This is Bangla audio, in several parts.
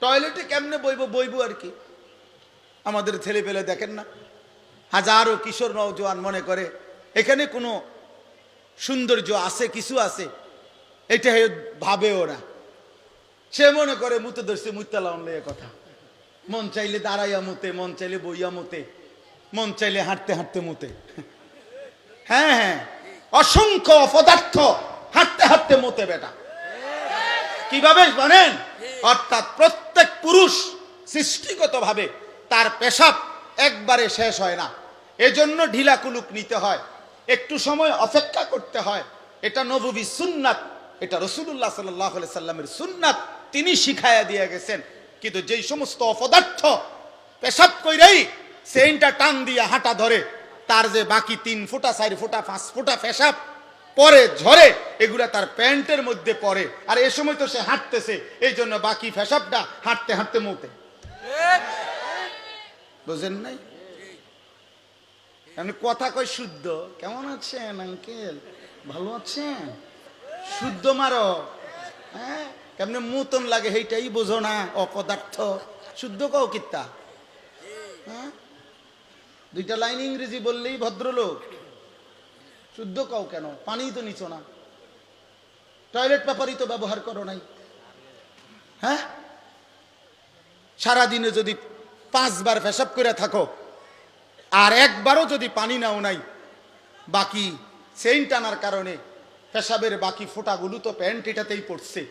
টয়লেটে কেমনে বইব বইব আর কি? আমাদের ছেলে পেলে দেখেন না। হাজারো কিশোর নওজোয়ান মনে করে, এখানে কোনো সৌন্দর্য আছে, কিছু আছে? এটা ভাবে ওরা সে মনে করে, মুতে ধরছে মুতালা অনলে কথা। মন চাইলে দাঁড়াইয়া মুতে, মন চাইলে বইয়া মুতে, মন চাইলে হাঁটতে হাঁটতে মুতে। হ্যাঁ হ্যাঁ। অসংখ্য অপদার্থ হাঁটতে হাঁটতে মতে বেটা। কীভাবে জানেন? অর্থাৎ প্রত্যেক পুরুষ সৃষ্টিগতভাবে তার পেশাব একবারে শেষ হয় না। এজন্য ঢিলা কুলুক নিতে হয়। একটু সময় অপেক্ষা করতে হয়। এটা নবী সুন্নাত, এটা রসুল্লাহ সাল্লাহ সাল্লামের সুন্নাত, তিনি শিখাইয়া দিয়ে গেছেন। কিন্তু যেই সমস্ত অপদার্থ পেশাব কইরাই সেইটা টান দিয়া হাঁটা ধরে, তার যে বাকি তিন ফুটা, চার ফুটা, পাঁচ ফুটা পেশাব পরে ঝরে, এগুলা তার প্যান্টের মধ্যে পরে আর এ সময় তো সে হাঁটতেছে, এই জন্য বাকি ফেসাবটা হাঁটতে হাঁটতে মুতে। বুঝেন নাই? আমি কথা কই শুদ্ধ। কেমন আছেন, আঙ্কেল? ভালো আছেন? শুদ্ধ মারো। হ্যাঁ? কেমনে মুতন লাগে সেইটাই বোঝো না, অপদার্থ। শুদ্ধ কও কিত্তা হ্যাঁ? দুইটা লাইন ইংরেজি বললেই ভদ্রলোক। শুদ্ধ কও কেন? পানি তো নিছো না। টয়লেট পেপারই তো ব্যবহার করো নাই। হ্যাঁ? সারাদিনে যদি পাঁচবার পেশাব করে থাকো, আর একবারও যদি পানি নাও নাই, বাকি চেইন টানার কারণে পেশাবের বাকি ফোঁটাগুলো তো প্যান্ট এটাতেই পড়ছে।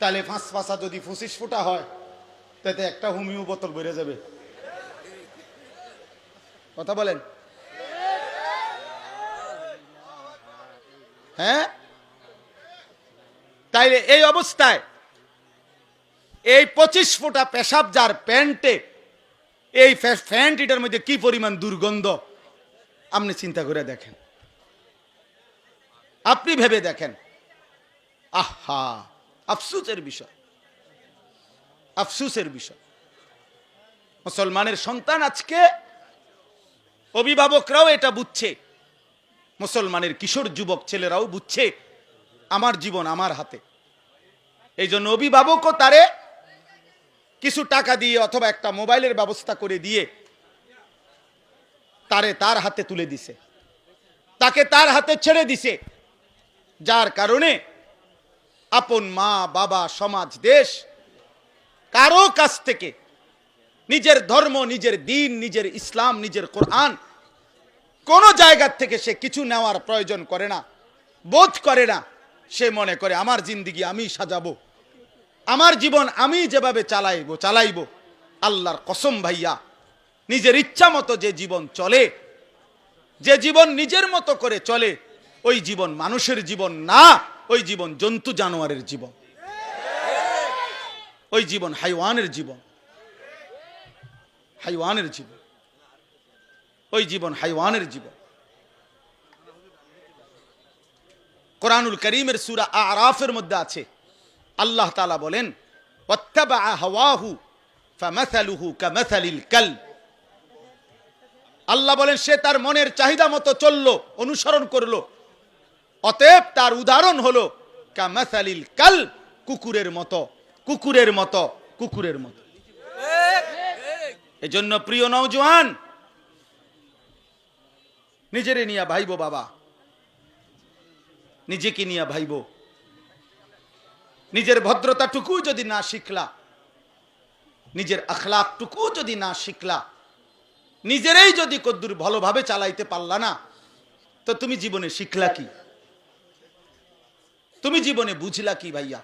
তাহলে ফাঁস ফাঁসা যদি পঁচিশ ফোঁটা হয়, তাতে একটা হোমিও বোতল বেড়ে যাবে। কথা বলেন? হ্যাঁ? তাইলে এই অবস্থায় এই পঁচিশ ফুটা পেশাব যার প্যান্টে, এই প্যান্ট এটার মধ্যে কি পরিমাণ দুর্গন্ধ? আপনি চিন্তা করে দেখেন। আপনি ভেবে দেখেন। আহা, আফসুসের বিষয়। আফসুসের বিষয়। মুসলমানের সন্তান আজকে অভিভাবকরাও এটা বুঝছে। মুসলমানের কিশোর যুবক ছেলেরাও বুঝছে আমার জীবন আমার হাতে। এই জন্য অভিভাবকও তারে কিছু টাকা দিয়ে অথবা একটা মোবাইলের ব্যবস্থা করে দিয়ে তারে তার হাতে তুলে দিছে। তাকে তার হাতে ছেড়ে দিছে। যার কারণে আপন মা, বাবা, সমাজ, দেশ কারও কাছ থেকে নিজের ধর্ম, নিজের দিন, নিজের ইসলাম, নিজের কোরআন কোনো জায়গার থেকে সে কিছু নেওয়ার প্রয়োজন করে না, বোধ করে না, সে মনে করে, আমার জিন্দিগি আমি সাজাবো, আমার জীবন আমি যেভাবে চালাইবো চালাইবো, আল্লাহর কসম ভাইয়া, নিজের ইচ্ছা মতো যে জীবন চলে, যে জীবন নিজের মতো করে চলে, ওই জীবন মানুষের জীবন না, ওই জীবন জন্তু জানোয়ারের জীবন, ওই জীবন হাইওয়ানের জীবন হাইওয়ানের জীবন। ওই জীবন হাইওয়ানের জীবন। কোরআনুল করিমের সুরা আরাফের মধ্যে আছে। আল্লাহ তালা বলেন আল্লাহ বলেন সে তার মনের চাহিদা মতো চলল অনুসরণ করল। অতএব তার উদাহরণ হলো কামাসালিল কাল কুকুরের মতো কুকুরের মতো কুকুরের মতো। এজন্য প্রিয় নওজোয়ান নিজেরে নিয়া ভাইব বাবা। নিজেকে নিয়া ভাইব। নিজের ভদ্রতাটুকু যদি না শিখলা, নিজের আখলাকটুকু যদি না শিখলা, নিজেরাই যদি কদ্দুর ভালোভাবে চালাইতে পারলা না, তো তুমি জীবনে শিখলা কি? তুমি জীবনে বুঝলা কি ভাইয়া?